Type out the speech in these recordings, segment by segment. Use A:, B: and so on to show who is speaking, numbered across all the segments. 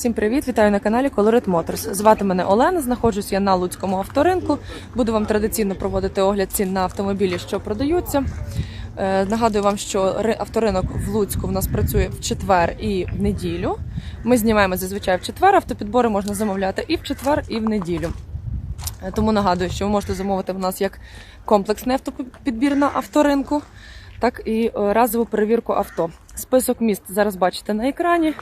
A: Всім привіт! Вітаю на каналі Colorit Motors. Звати мене Олена. Знаходжусь я на Луцькому авторинку. Буду вам традиційно проводити огляд цін на автомобілі, що продаються. Е, Нагадую вам, що авторинок в Луцьку в нас працює в четвер і в неділю. Ми знімаємо зазвичай в четвер. Автопідбори можна замовляти і в четвер, і в неділю. Е, Тому нагадую, що ви можете замовити в нас як комплексний автопідбір на авторинку, так і е, разову перевірку авто. Список міст зараз бачите на екрані.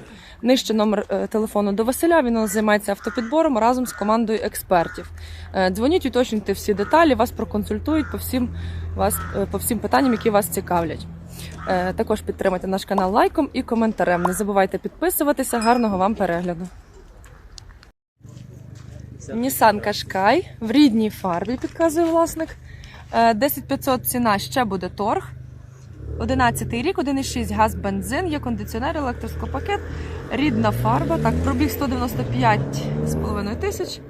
A: Нижче номер е, телефону до Василя. Він займається автопідбором разом з командою експертів. Е, Дзвоніть, уточнюйте всі деталі, вас проконсультують по всім, вас, по всім питанням, які вас цікавлять. Також підтримайте наш канал лайком і коментарем. Не забувайте підписуватися. Гарного вам перегляду. Nissan Qashqai в рідній фарбі, підказує власник. Е, 10500 ціна ще буде торг. 11 рік, 1,6 газ, бензин, є кондиціонер, електроскопакет, рідна фарба. Так, пробіг 195,5 тисяч.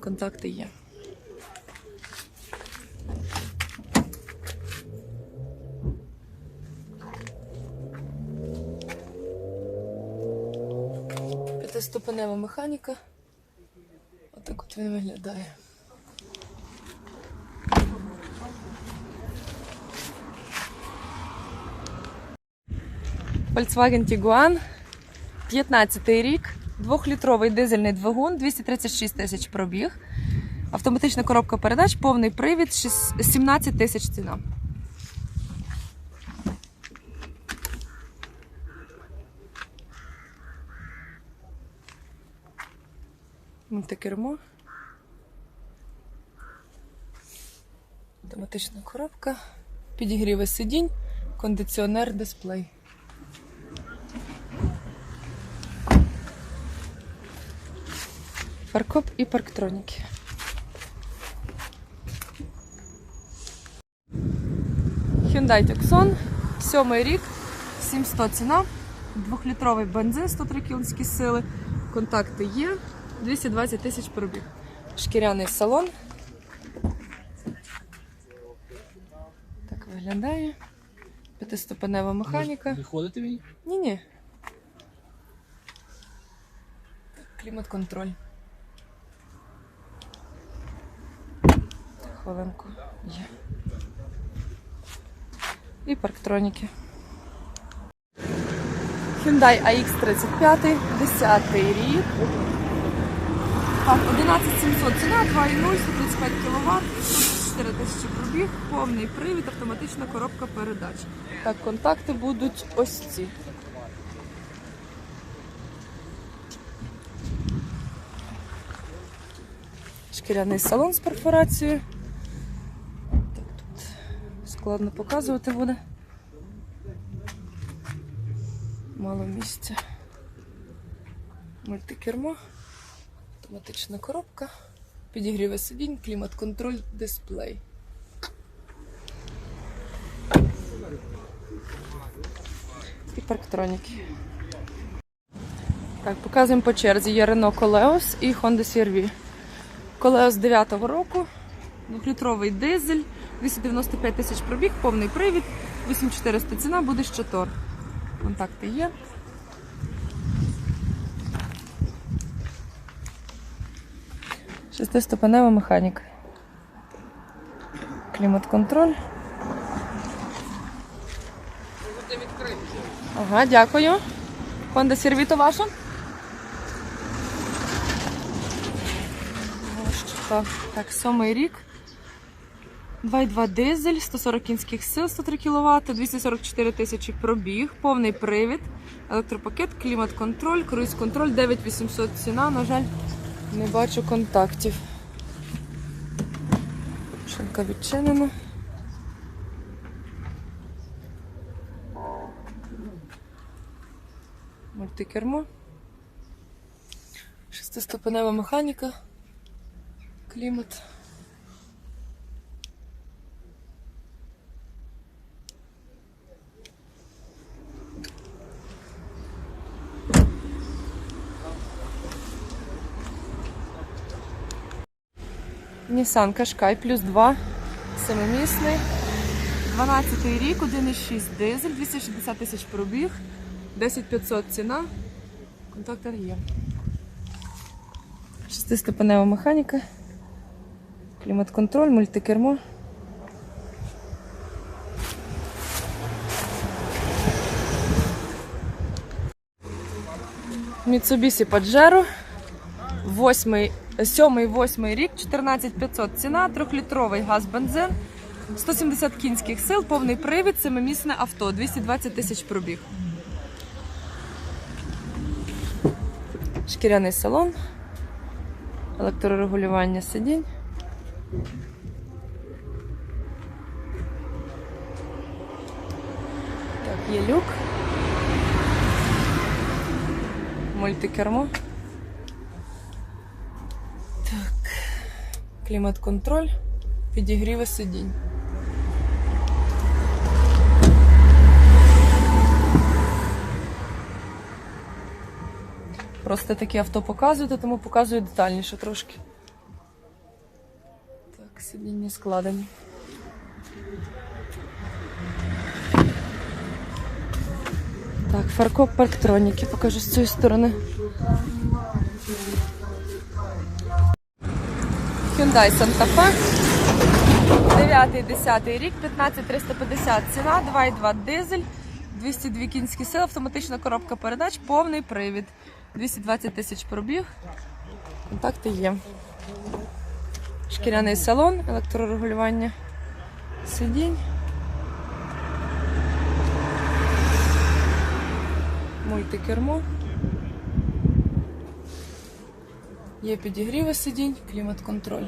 A: Контакти є. П'ятиступенева механіка. Отак от він виглядає. Volkswagen Tiguan, 15 рік, двохлітровий дизельний двигун, 236 тисяч пробіг, автоматична коробка передач, повний привід, 17 тисяч ціна. Мультикермо. Автоматична коробка, підігріви сидінь, кондиціонер, дисплей. Фаркоп і парктроніки. Hyundai Tucson, сьомий рік, 700 ціна, двохлітровий бензин, 103 кінські сили, контакти є, 220 тисяч пробіг. Шкіряний салон. Так виглядає. П'ятиступенева механіка.
B: Виходите мені?
A: Ні-ні. Клімат-контроль. Хвилинку. Є. І парктроніки. Hyundai AX35, 10 рік. Так, 11700 ціна, 2,0, 135 кВт, 4 тисячі пробіг, повний привід, автоматична коробка передач. Так, контакти будуть ось ці. Шкіряний салон з перфорацією. Складно показувати буде. Мало місця. Мультикермо, автоматична коробка, підігріве сидінь, клімат-контроль, дисплей. І парктроніки. Так, показуємо по черзі. Є Renault Koleos і Honda CR-V. Колеос 9-го року, 2-літровий дизель, 295 тисяч пробіг, повний привід, 8400 ціна, буде ще торг. Контакти є. Шестиступенева механіка. Клімат-контроль. Ага, дякую. Honda CR-V ваша? Так, сьомий рік. 2,2 дизель, 140 кінських сил, 103 кВт, 244 тисячі пробіг, повний привід, електропакет, клімат-контроль, круїз-контроль, 9800 ціна. На жаль, не бачу контактів. Шинка відчинена. Мультикермо. Шестиступенева механіка. Клімат. Nissan Qashqai плюс 2, семимісний. 12 рік, 1,6 дизель, 260 тисяч пробіг, 10500 ціна. Контактор є. Шестиступенева механіка. Клімат-контроль, мультикермо. Mitsubishi Pajero. Восьмий, сьомий, восьмий рік, 14500 ціна, трьохлітровий газ бензин, 170 кінських сил, повний привід, семимісне авто, 220 тисяч пробіг. Шкіряний салон, електрорегулювання сидінь. Так, є люк. Мультикермо. Клімат-контроль, підігріви сидінь. Просто такі авто показуєте, тому показую детальніше трошки. Так, сидіння складені. Так, фаркоп парктроніки покажу з цієї сторони. Hyundai Santa Fe. 9-10 рік, 15350 ціна, 2,2 дизель, 202 кінські сили, автоматична коробка передач, повний привід. 220 тисяч пробіг. Контакти є. Шкіряний салон, електрорегулювання сидінь. Мультикермо. Є підігріви сидінь, клімат-контроль.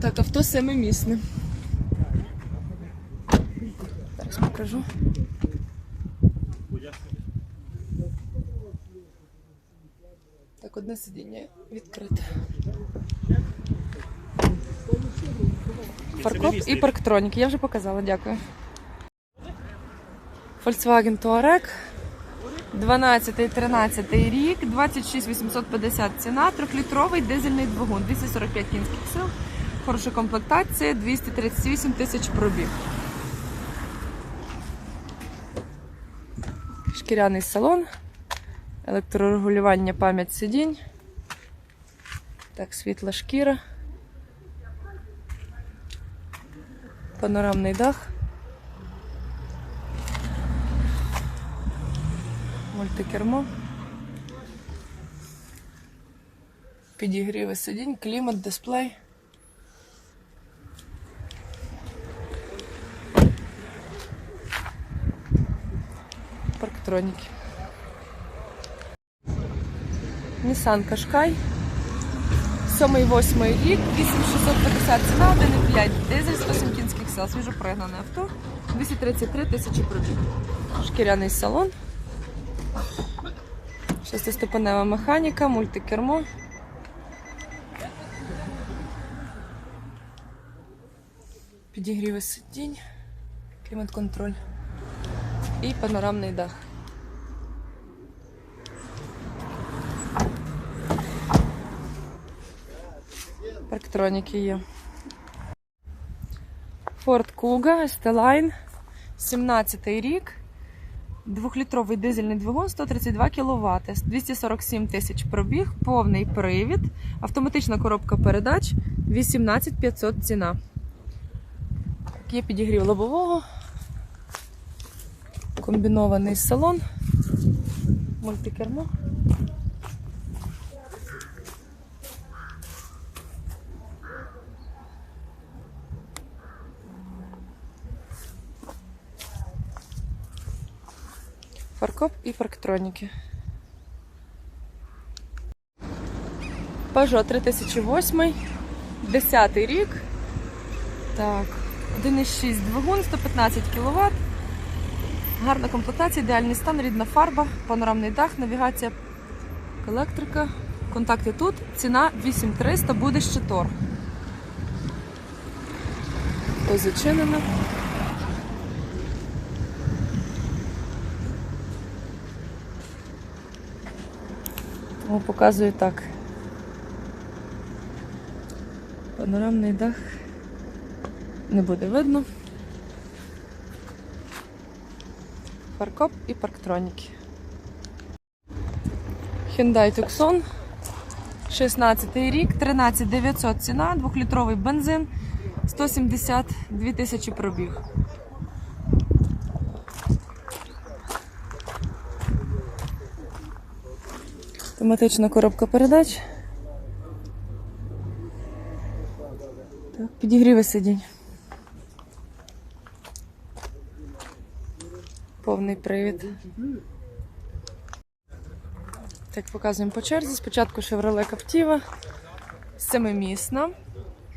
A: Так, авто семимісне. Зараз покажу. Так, одне сидіння відкрите. Фаркоп і парктронік. Я вже показала, дякую. Volkswagen Touareg. 12-13 рік, 26 850 ціна, трьохлітровий дизельний двигун, 245 кінських сил, хороша комплектація, 238 тисяч пробіг. Шкіряний салон, електрорегулювання пам'ять сидінь. Так, світла шкіра. Панорамний дах. Мультикермо. Підігріви сидінь, клімат, дисплей. Парктроніки. Nissan Qashqai. 7-8 рік, 8650 ціна, 1,5 дизель, 107 кінських сил, свіжопригнане авто, 233 тисячі пробіг. Шкіряний салон. Шестиступенева механіка, мультикермо. Підігріви сидінь, клімат-контроль і панорамний дах. Парктроніки є. Ford Kuga, ST-Line, 17 рік. Двохлітровий дизельний двигун 132 кВт, 247 тисяч пробіг, повний привід, автоматична коробка передач 18500 ціна. Так, Є підігрів лобового, комбінований салон, мультикермо. Фаркоп і парктроніки. Peugeot 3008, 10 рік. Так, 1,6 двигун, 115 кВт. Гарна комплектація, ідеальний стан, рідна фарба, панорамний дах, навігація, електрика. Контакти тут. Ціна 8300, буде ще торг. То зачинено. Тому показую так. Панорамний дах не буде видно. фаркоп і парктроніки. Hyundai Tucson. 16 рік, 13 900 ціна, 2-літровий бензин, 172 тисячі пробіг. Тематична коробка передач. Так, підігріви сидінь. Повний привід. Так, показуємо по черзі. Спочатку Chevrolet Captiva, семимісна,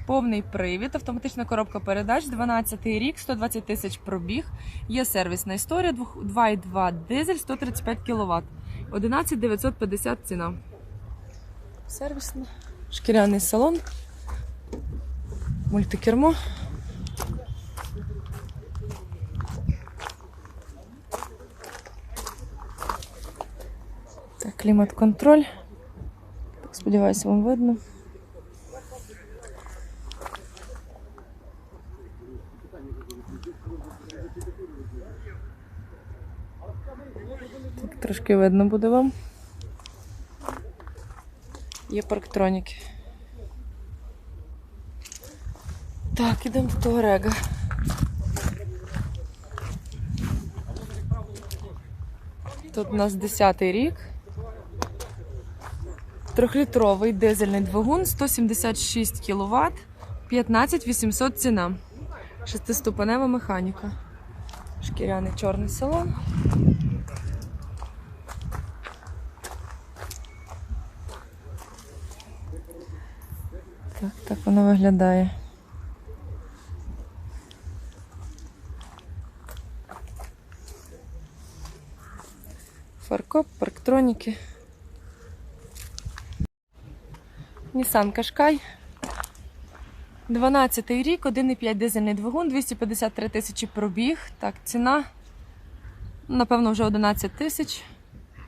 A: повний привід, автоматична коробка передач, 12 рік, 120 тисяч пробіг. Є сервісна історія, 2,2 дизель, 135 кВт. 11 950 ціна. Сервісний. Шкіряний салон. Мультикермо. Так, клімат-контроль. Сподіваюся, вам видно. Трошки видно буде вам. Є парктроніки. Так, ідемо до Туарега. Тут у нас 10-й рік. Трьохлітровий дизельний двигун, 176 кВт, 15 800 ціна. Шестиступенева механіка. Шкіряний чорний салон. Так, так воно виглядає. Фаркоп, парктроніки. Nissan Qashqai. 12 рік, 1,5 дизельний двигун, 253 тисячі пробіг. Так, ціна, напевно, вже 11 тисяч.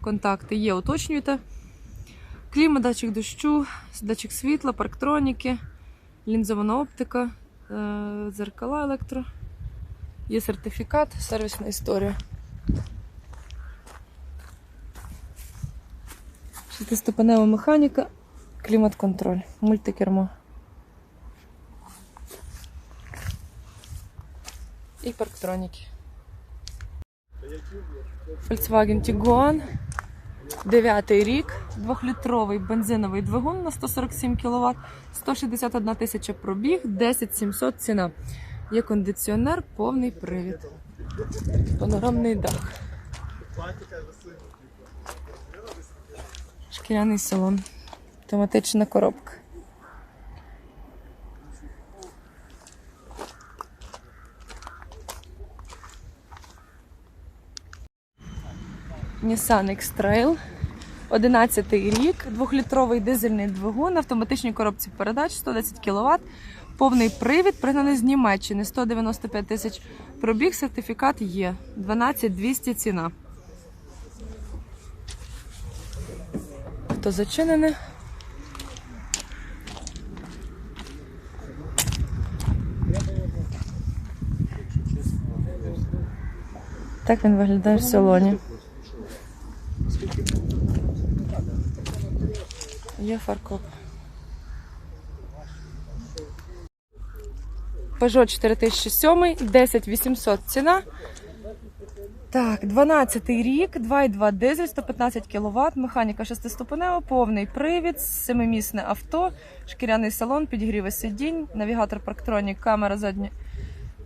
A: Контакти є, уточнюйте. Клімат, датчик дощу, датчик світла, парктроніки, лінзована оптика, е, дзеркала електро. Є сертифікат, сервісна історія. Шестиступенева механіка, клімат-контроль, мультикермо. І парктроніки. Volkswagen Tiguan. 9 рік, 2-літровий бензиновий двигун на 147 кВт, 161 тисяча пробіг, 10 700 ціна. Є кондиціонер, повний привід. Панорамний дах. Шкіряний салон. Автоматична коробка. Nissan X-Trail. 11 рік, 2-літровий дизельний двигун, на автоматичній коробці передач, 110 кВт, повний привід, пригнаний з Німеччини, 195 тисяч пробіг, сертифікат є, 12 200 ціна. Хто зачинене? Так він виглядає в салоні. Є фаркоп. Peugeot 4007, 10 800 ціна. Так, 12 рік, 2,2 дизель, 115 кВт, механіка шестиступенева, повний привід, семимісне авто, шкіряний салон, підігріви сидінь, навігатор парктронік, камера задня,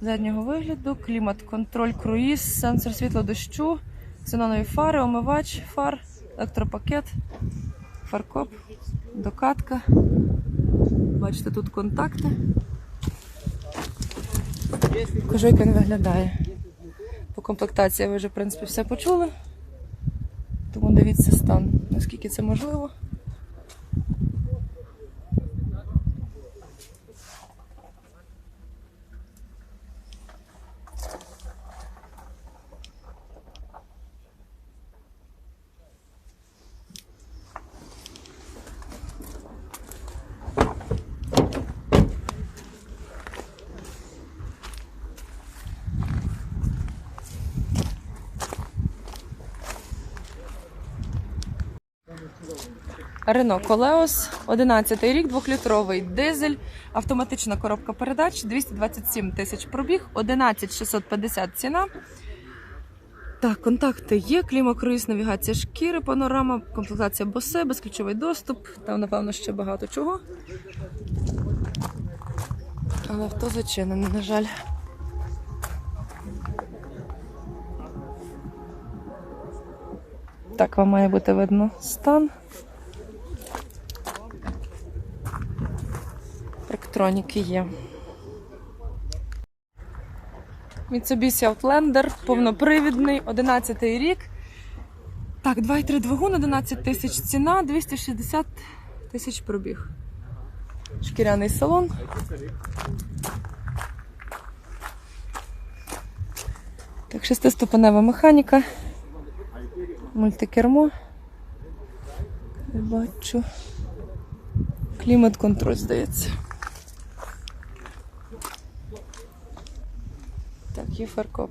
A: заднього вигляду, клімат, контроль, круїз, сенсор світло дощу, ксенонові фари, омивач, фар, електропакет, фаркоп, докатка. Бачите, тут контакти. Кажу, як він виглядає. По комплектації ви вже, в принципі, все почули. Тому дивіться стан, наскільки це можливо. Renault Koleos, 11 рік, 2-літровий дизель, автоматична коробка передач, 227 тисяч пробіг, 11 650 ціна. Так, контакти є, клімакруїз, навігація шкіри, панорама, комплектація босе, безключовий доступ. Там, напевно, ще багато чого. Але авто зачинене, на жаль. Так, вам має бути видно стан. Електроніки є. Mitsubishi Outlander, повнопривідний, 11 рік. Так, 2,3 двигун, 11 тисяч ціна, 260 тисяч пробіг. Шкіряний салон. Так, шестиступенева механіка. Мультикермо. Я бачу. Клімат-контроль, здається. Фаркоп.